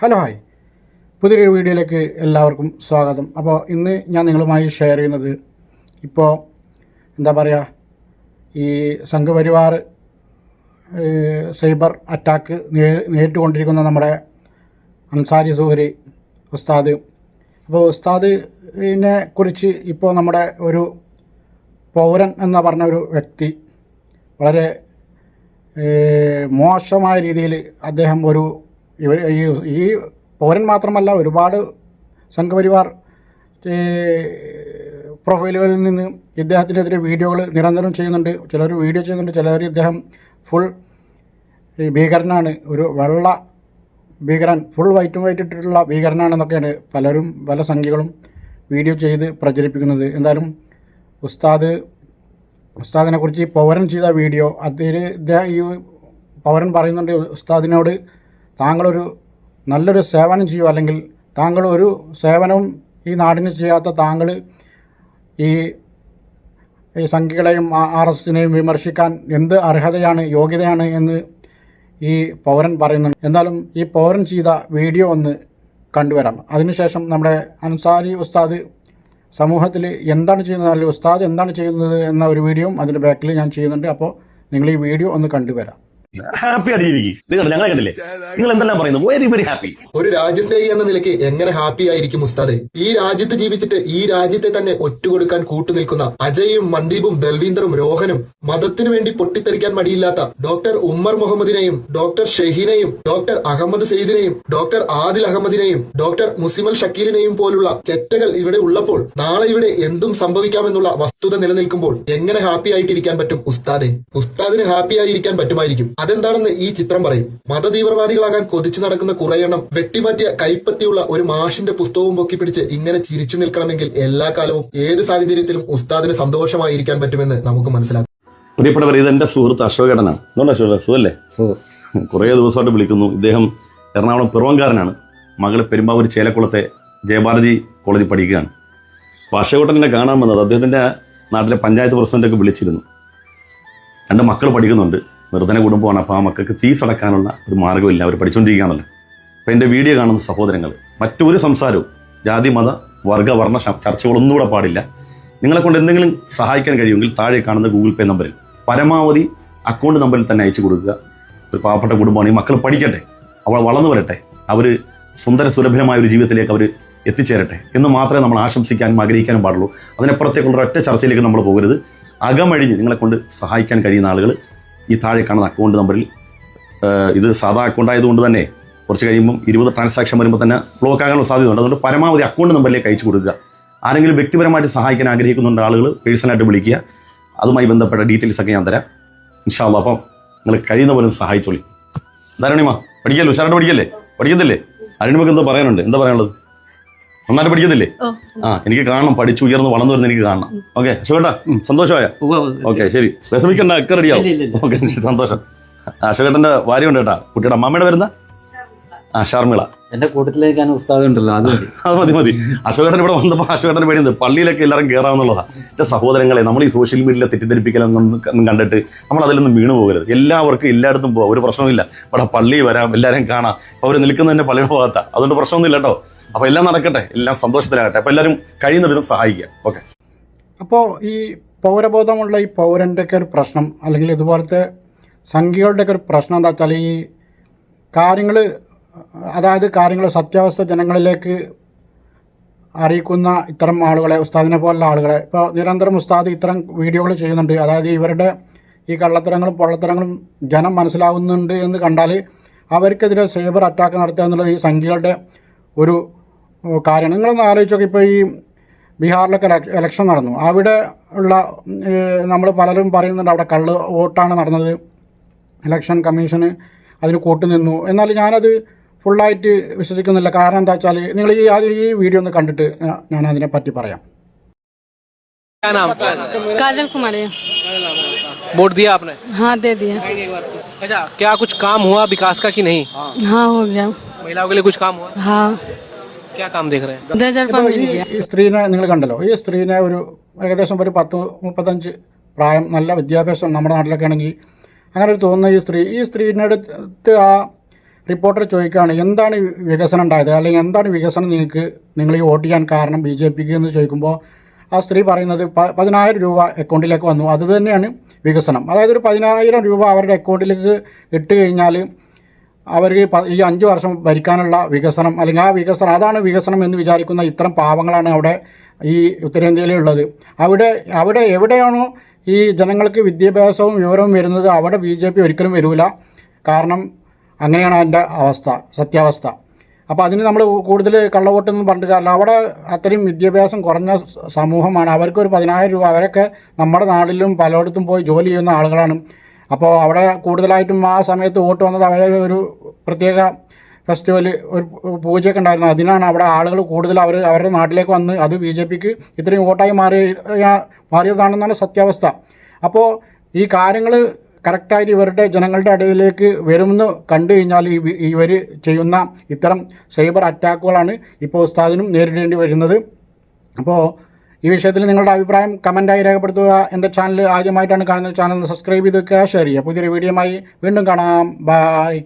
Hello hi. പുതിയൊരു വീഡിയോയിലേക്ക് എല്ലാവർക്കും സ്വാഗതം. അപ്പോൾ ഇന്ന് ഞാൻ നിങ്ങളുമായി ഷെയർ ചെയ്യുന്നത് ഇപ്പോൾ എന്താ പറയുക ഈ സംഘപരിവാർ സൈബർ അറ്റാക്ക് നേ നേരിട്ടുകൊണ്ടിരിക്കുന്ന നമ്മുടെ അൻസാരി സുഹരി ഉസ്താദ്. അപ്പോൾ ഉസ്താദിനെ കുറിച്ച് ഇപ്പോൾ നമ്മുടെ ഒരു പൗരൻ എന്ന് പറഞ്ഞ ഒരു വ്യക്തി വളരെ മോശമായ രീതിയിൽ അദ്ദേഹം ഒരു ഇവർ ഈ ഈ പൗരൻ മാത്രമല്ല ഒരുപാട് സംഘപരിവാർ പ്രൊഫൈലുകളിൽ നിന്ന് ഇദ്ദേഹത്തിനെതിരെ വീഡിയോകൾ നിരന്തരം ചെയ്യുന്നുണ്ട്. ചിലർ വീഡിയോ ചെയ്യുന്നുണ്ട് ചിലർ ഇദ്ദേഹം ഫുൾ ഭീകരനാണ്. ഒരു വെള്ള ഭീകരൻ ഫുൾ വൈറ്റും വൈറ്റ് ഇട്ടിട്ടുള്ള ഭീകരനാണെന്നൊക്കെയാണ് പലരും പല സംഖ്യകളും വീഡിയോ ചെയ്ത് പ്രചരിപ്പിക്കുന്നത്. എന്തായാലും ഉസ്താദ് ഉസ്താദിനെക്കുറിച്ച് പൗരൻ ചെയ്ത വീഡിയോ അതിൽ ഇദ്ദേഹം ഈ പൗരൻ പറയുന്നുണ്ട് ഉസ്താദിനോട് താങ്കളൊരു നല്ലൊരു സേവനം ചെയ്യുക അല്ലെങ്കിൽ താങ്കൾ ഒരു സേവനവും ഈ നാടിന് ചെയ്യാത്ത താങ്കൾ ഈ ഈ സംഖ്യകളെയും ആർ എസ് എസിനെയും വിമർശിക്കാൻ എന്ത് അർഹതയാണ് യോഗ്യതയാണ് എന്ന് ഈ പൗരൻ പറയുന്നുണ്ട്. എന്നാലും ഈ പൗരൻ ചെയ്ത വീഡിയോ ഒന്ന് കണ്ടുവരാം. അതിനുശേഷം നമ്മുടെ അൻസാരി ഉസ്താദ് സമൂഹത്തിൽ എന്താണ് ചെയ്യുന്നത് അല്ലെങ്കിൽ ഉസ്താദ് എന്താണ് ചെയ്യുന്നത് എന്ന ഒരു വീഡിയോയും അതിന്റെ ബാക്കിൽ ഞാൻ ചെയ്യുന്നുണ്ട്. അപ്പോൾ നിങ്ങൾ ഈ വീഡിയോ ഒന്ന് കണ്ടുവരാം. ഹാപ്പി ആയിട്ട് ജീവിക്കും നിങ്ങൾ ഞങ്ങളെ കണ്ടില്ലേ? നിങ്ങൾ എന്തെല്ലാം പറയുന്നു? വെരി വെരി ഹാപ്പി ഒരു രാജ്യസ്നേഹി എന്ന നിലയ്ക്ക് എങ്ങനെ ഹാപ്പി ആയിരിക്കും ഉസ്താദ്? ഈ രാജ്യത്ത് ജീവിച്ചിട്ട് ഈ രാജ്യത്തെ തന്നെ ഒറ്റുകൊടുക്കാൻ കൂട്ടുനിൽക്കുന്ന അജയും മന്ദീപും ദൽവീന്ദറും രോഹനും മതത്തിനു വേണ്ടി പൊട്ടിത്തെറിക്കാൻ മടിയില്ലാത്ത ഡോക്ടർ ഉമ്മർ മുഹമ്മദിനെയും ഡോക്ടർ ഷഹീനെയും ഡോക്ടർ അഹമ്മദ് സെയ്ദിനെയും ഡോക്ടർ ആദിൽ അഹമ്മദിനെയും ഡോക്ടർ മുസിമൽ ഷക്കീലിനെയും പോലുള്ള ചെറ്റകൾ ഇവിടെ ഉള്ളപ്പോൾ നാളെ ഇവിടെ എന്തും സംഭവിക്കാമെന്നുള്ള വസ്തുത നിലനിൽക്കുമ്പോൾ എങ്ങനെ ഹാപ്പി ആയിട്ടിരിക്കാൻ പറ്റും ഉസ്താദെ? ഉസ്താദിന് ഹാപ്പി ആയിരിക്കാൻ പറ്റുമായിരിക്കും. അതെന്താണെന്ന് ഈ ചിത്രം പറയും. മതതീവ്രവാദികളാകാൻ കൊതിച്ചു നടക്കുന്ന കുറെയെണ്ണം വെട്ടിമാറ്റിയ കൈപ്പത്തിയുള്ള ഒരു മാഷിന്റെ പുസ്തകവും പൊക്കി പിടിച്ച് ഇങ്ങനെ ചിരിച്ചു നിൽക്കണമെങ്കിൽ എല്ലാ കാലവും ഏത് സാഹചര്യത്തിലും ഉസ്താദിന് സന്തോഷമായിരിക്കാൻ പറ്റുമെന്ന് നമുക്ക് മനസ്സിലാക്കാം. പ്രിയപ്പെട്ടവർ ഇത് എന്റെ സുഹൃത്ത് അശോകേടനാണ് എന്തുകൊണ്ട് അശോക സുഖല്ലേ? കുറേ ദിവസമായിട്ട് വിളിക്കുന്നു. ഇദ്ദേഹം എറണാകുളം പിറവങ്കാരനാണ് മകൾ പെരുമ്പാവൂർ ചേലക്കുളത്തെ ജയഭാരതി കോളേജിൽ പഠിക്കുകയാണ്. അപ്പോൾ അശോകേട്ടനെ കാണാൻ വന്നത് അദ്ദേഹത്തിന്റെ നാട്ടിലെ പഞ്ചായത്ത് പ്രസിഡന്റൊക്കെ വിളിച്ചിരുന്നു. രണ്ട് മക്കൾ പഠിക്കുന്നുണ്ട്. നിർധന കുടുംബമാണ് അപ്പോൾ ആ മക്കൾക്ക് ഫീസ് അടക്കാനുള്ള ഒരു മാർഗമില്ല. അവർ പഠിച്ചുകൊണ്ടിരിക്കുകയാണല്ലോ അപ്പോൾ എന്റെ വീഡിയോ കാണുന്ന സഹോദരങ്ങൾ മറ്റൊരു സംസാരവും ജാതി മത വർഗ വർണ ചർച്ചകളൊന്നും കൂടെ പാടില്ല. നിങ്ങളെ കൊണ്ട് എന്തെങ്കിലും സഹായിക്കാൻ കഴിയുമെങ്കിൽ താഴെ കാണുന്ന ഗൂഗിൾ പേ നമ്പറിൽ പരമാവധി അക്കൗണ്ട് നമ്പറിൽ തന്നെ അയച്ചു കൊടുക്കുക. ഒരു പാവപ്പെട്ട കുടുംബമാണ്. ഈ മക്കൾ പഠിക്കട്ടെ. അവൾ വളർന്നു വരട്ടെ. അവർ സുന്ദര സുലഭമായ ഒരു ജീവിതത്തിലേക്ക് അവർ എത്തിച്ചേരട്ടെ എന്ന് മാത്രമേ നമ്മൾ ആശംസിക്കാനും ആഗ്രഹിക്കാനും പാടുള്ളൂ. അതിനപ്പുറത്തേക്കുള്ള ഒറ്റ ചർച്ചയിലേക്ക് നമ്മൾ പോകരുത്. അകമഴിഞ്ഞ് നിങ്ങളെ കൊണ്ട് സഹായിക്കാൻ കഴിയുന്ന ആളുകൾ ഈ താഴെ കാണുന്ന അക്കൗണ്ട് നമ്പറിൽ ഇത് സാധാ അക്കൗണ്ട് ആയതുകൊണ്ട് തന്നെ കുറച്ച് കഴിയുമ്പം ഇരുപത് ട്രാൻസാക്ഷൻ വരുമ്പോൾ തന്നെ ബ്ലോക്ക് ആകാനുള്ള സാധ്യതയുണ്ട്. അതുകൊണ്ട് പരമാവധി അക്കൗണ്ട് നമ്പറിലേക്ക് അയച്ചു കൊടുക്കുക. ആരെങ്കിലും വ്യക്തിപരമായിട്ട് സഹായിക്കാൻ ആഗ്രഹിക്കുന്നുണ്ട് ആളുകൾ പേഴ്സണലായിട്ട് വിളിക്കുക. അതുമായി ബന്ധപ്പെട്ട ഡീറ്റെയിൽസ് ഒക്കെ ഞാൻ തരാം. ഇൻഷാല്ല അപ്പം നിങ്ങൾ കഴിയുന്ന പോലെ സഹായിച്ചോളി ധാരണിമ പഠിക്കല്ലോ? ഉഷാറായിട്ട് പഠിക്കല്ലേ? പഠിക്കത്തില്ലേ? അരുണിമക്ക് എന്താ പറയാനുണ്ട്. എന്താ പറയാനുള്ളത്? നന്നായിട്ട് പഠിക്കത്തില്ലേ? ആ എനിക്ക് കാണണം. പഠിച്ചു ഉയർന്ന് വളർന്നു വരുന്ന എനിക്ക് കാണണം. ഓക്കെ അശോകേട്ടാ സന്തോഷമായ? ഓക്കെ ശരി. വിഷമിക്കണ്ട ഒക്കെ റെഡിയാവും ഓക്കെ സന്തോഷം. അശോകേട്ടന്റെ ഭാര്യ ഉണ്ട് കേട്ടാ. കുട്ടിയുടെ അമ്മയുടെ വരുന്ന ആ ഷർമിള. എന്റെ കൂട്ടത്തിലേക്ക് ഉസ്താദ് ഉണ്ടല്ലോ അത് മതി. അത് മതി മതി. അശോകേട്ടൻ ഇവിടെ വന്നപ്പോൾ അശോകട്ടൻ പേടിയുണ്ട് പള്ളിയിലൊക്കെ എല്ലാവരും കയറാമെന്നുള്ളതാണ് എന്റെ സഹോദരങ്ങളെ നമ്മൾ ഈ സോഷ്യൽ മീഡിയയിലെ തെറ്റിദ്ധരിപ്പിക്കലൊന്നും കണ്ടിട്ട് നമ്മൾ അതിലൊന്നും വീണു പോകരുത്. എല്ലാവർക്കും എല്ലായിടത്തും പോകാം ഒരു പ്രശ്നമില്ല ഇവിടെ പള്ളി വരാം എല്ലാവരെയും കാണാം. അവർ നിൽക്കുന്നതന്നെ പള്ളിയുടെ ഭാഗത്താണ് അതുകൊണ്ട് പ്രശ്നമൊന്നുമില്ല കേട്ടോ. അപ്പോൾ എല്ലാം നടക്കട്ടെ എല്ലാം സന്തോഷത്തിലാകട്ടെ. അപ്പോൾ എല്ലാവരും കഴിയുന്ന വിധം സഹായിക്കുക. ഓക്കെ. അപ്പോൾ ഈ പൗരബോധമുള്ള ഈ പൗരന്റെയൊക്കെ ഒരു പ്രശ്നം അല്ലെങ്കിൽ ഇതുപോലത്തെ സംഖ്യകളുടെയൊക്കെ ഒരു പ്രശ്നം എന്താ വെച്ചാൽ ഈ കാര്യങ്ങൾ അതായത് കാര്യങ്ങൾ സത്യാവസ്ഥ ജനങ്ങളിലേക്ക് അറിയിക്കുന്ന ഇത്തരം ആളുകളെ ഉസ്താദിനെ പോലുള്ള ആളുകളെ. ഇപ്പോൾ നിരന്തരം ഉസ്താദ് ഇത്തരം വീഡിയോകൾ ചെയ്യുന്നുണ്ട്. അതായത് ഇവരുടെ ഈ കള്ളത്തരങ്ങളും പൊള്ളത്തരങ്ങളും ജനം മനസ്സിലാവുന്നുണ്ട് എന്ന് കണ്ടാൽ അവർക്കെതിരെ സൈബർ അറ്റാക്ക് നടത്തുക എന്നുള്ളത് ഈ സംഖ്യകളുടെ ഒരു ഉം, കാര്യമാണ് നിങ്ങളൊന്ന് ആലോചിച്ച് നോക്കി ഇപ്പോൾ ഈ ബീഹാറിലൊക്കെ ഇലക്ഷ- ഇലക്ഷൻ നടന്നു അവിടെ ഉള്ള നമ്മൾ പലരും പറയുന്നുണ്ട് അവിടെ കള്ള് വോട്ടാണ് നടന്നത് ഇലക്ഷൻ കമ്മീഷന് അതിന് കൂട്ടുനിന്നു എന്നാൽ ഞാനത് ഫുള്ളായിട്ട് വിശ്വസിക്കുന്നില്ല കാരണം എന്താ വെച്ചാൽ നിങ്ങൾ ഈ ആദ്യം ഈ വീഡിയോ ഒന്ന് കണ്ടിട്ട് ഞാ- ഞാൻ അതിനെ പറ്റി പറയാം क्या नाम काजल कुमारी वोट दिया आपने हाँ दे दिया अच्छा क्या कुछ काम हुआ विकास का कि नहीं हाँ हो गया महिलाओं के लिए कुछ काम हुआ हाँ ക്യാ കാം ദേഖ് റേ ഈ സ്ത്രീനെ നിങ്ങൾ കണ്ടല്ലോ. ഈ സ്ത്രീനെ ഒരു ഏകദേശം ഒരു പത്ത് മുപ്പത്തഞ്ച് പ്രായം നല്ല വിദ്യാഭ്യാസം നമ്മുടെ നാട്ടിലൊക്കെ ആണെങ്കിൽ അങ്ങനെ ഒരു തോന്നുന്ന ഈ സ്ത്രീ ഈ സ്ത്രീനടുത്ത് ആ റിപ്പോർട്ടർ ചോദിക്കുകയാണ് എന്താണ് വികസനം ഉണ്ടായത്? അല്ലെങ്കിൽ എന്താണ് വികസനം നിങ്ങൾക്ക് നിങ്ങൾ ഈ വോട്ട് ചെയ്യാൻ കാരണം ബി ജെ പിക്ക് എന്ന് ചോദിക്കുമ്പോൾ ആ സ്ത്രീ പറയുന്നത് പതിനായിരം രൂപ അക്കൗണ്ടിലേക്ക് വന്നു. അത് തന്നെയാണ് വികസനം. അതായത് ഒരു പതിനായിരം രൂപ അവരുടെ അക്കൗണ്ടിലേക്ക് ഇട്ട് കഴിഞ്ഞാൽ അവർക്ക് ഈ അഞ്ച് വർഷം ഭരിക്കാനുള്ള വികസനം അല്ലെങ്കിൽ ആ വികസനം അതാണ് വികസനം എന്ന് വിചാരിക്കുന്ന ഇത്തരം പാവങ്ങളാണ് അവിടെ ഈ ഉത്തരേന്ത്യയിലുള്ളത്. അവിടെ അവിടെ എവിടെയാണോ ഈ ജനങ്ങൾക്ക് വിദ്യാഭ്യാസവും വിവരവും വരുന്നത് അവിടെ ബി ജെ പി ഒരിക്കലും വരില്ല കാരണം അങ്ങനെയാണ് അതിന്റെ അവസ്ഥ സത്യാവസ്ഥ. അപ്പോൾ അതിന് നമ്മൾ കൂടുതൽ കള്ളവോട്ടൊന്നും പറഞ്ഞിട്ട് കാരണം അവിടെ അത്രയും വിദ്യാഭ്യാസം കുറഞ്ഞ സമൂഹമാണ്. അവർക്ക് ഒരു പതിനായിരം രൂപ അവരൊക്കെ നമ്മുടെ നാട്ടിലും പലയിടത്തും പോയി ജോലി ചെയ്യുന്ന ആളുകളാണ്. അപ്പോൾ അവിടെ കൂടുതലായിട്ടും ആ സമയത്ത് വോട്ട് വന്നത് അവരെ ഒരു പ്രത്യേക ഫെസ്റ്റിവൽ ഒരു പൂജയൊക്കെ ഉണ്ടായിരുന്നു. അതിനാണ് അവിടെ ആളുകൾ കൂടുതൽ അവർ അവരുടെ നാട്ടിലേക്ക് വന്ന് അത് ബി ജെ പിക്ക് ഇത്രയും വോട്ടായി മാറി മാറിയതാണെന്നാണ് സത്യാവസ്ഥ. അപ്പോൾ ഈ കാര്യങ്ങൾ കറക്റ്റായിട്ട് ഇവരുടെ ജനങ്ങളുടെ ഇടയിലേക്ക് വരുമെന്ന് കണ്ടു കഴിഞ്ഞാൽ ഈ ഇവർ ചെയ്യുന്ന ഇത്തരം സൈബർ അറ്റാക്കുകളാണ് ഇപ്പോൾ ഉസ്താദിനും നേരിടേണ്ടി വരുന്നത്. അപ്പോൾ ഈ വിഷയത്തിൽ നിങ്ങളുടെ അഭിപ്രായം കമന്റായി രേഖപ്പെടുത്തുക എന്റെ ചാനൽ ആദ്യമായിട്ടാണ് കാണുന്നത്. ചാനൽ സബ്സ്ക്രൈബ് ചെയ്ത് വെക്കുക. ഷെയർ ചെയ്യുക. പുതിയൊരു വീഡിയോയുമായി വീണ്ടും കാണാം. ബായ്